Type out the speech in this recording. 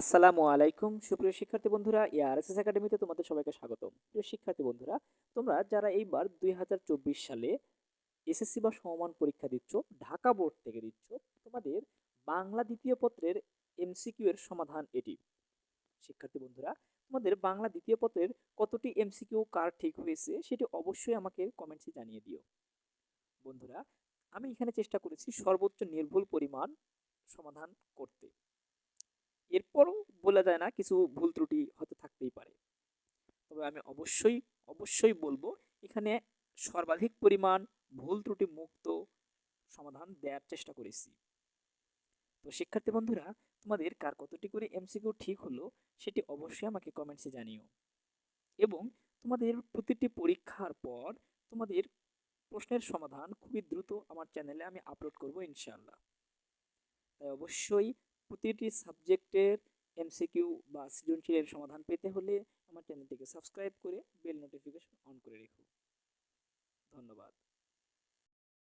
আসসালামু আলাইকুম, সুপ্রিয় শিক্ষার্থী বন্ধুরা। এআরএসএস একাডেমিতে তোমাদের সবাইকে স্বাগতম। প্রিয় শিক্ষার্থী বন্ধুরা, তোমরা যারা এইবার দুই হাজার চব্বিশ সালে এসএসসি বা সমমান পরীক্ষা দিচ্ছ, ঢাকা বোর্ড থেকে দিচ্ছ, তোমাদের বাংলা দ্বিতীয় পত্রের এমসিকিউ এর সমাধান এটি। শিক্ষার্থী বন্ধুরা, তোমাদের বাংলা দ্বিতীয় পত্রের কতটি এমসিকিউ কার ঠিক হয়েছে, সেটি অবশ্যই আমাকে কমেন্টসে জানিয়ে দিও। বন্ধুরা, আমি এখানে চেষ্টা করেছি সর্বোচ্চ নির্ভুল পরিমাণ সমাধান করতে। এরপরও বলা যায় না কিছু ভুল ত্রুটি হতে থাকতেই পারে। তবে আমি অবশ্যই অবশ্যই বলব, এখানে সর্বাধিক পরিমাণ ভুল ত্রুটি মুক্ত সমাধান দেওয়ার চেষ্টা করেছি। তো শিক্ষার্থী বন্ধুরা, তোমাদের কার কতটি করে এমসিকিউ ঠিক হলো সেটি অবশ্যই আমাকে কমেন্টসে জানিও। এবং তোমাদের প্রতিটি পরীক্ষার পর তোমাদের প্রশ্নের সমাধান খুবই দ্রুত আমার চ্যানেলে আমি আপলোড করব ইনশাআল্লাহ। তাই অবশ্যই প্রতিটি সাবজেক্টের এমসিকিউ বা সৃজনশীলের সমাধান পেতে হলে আমার চ্যানেলটিকে সাবস্ক্রাইব করে বেল নোটিফিকেশন অন করে রেখো। ধন্যবাদ।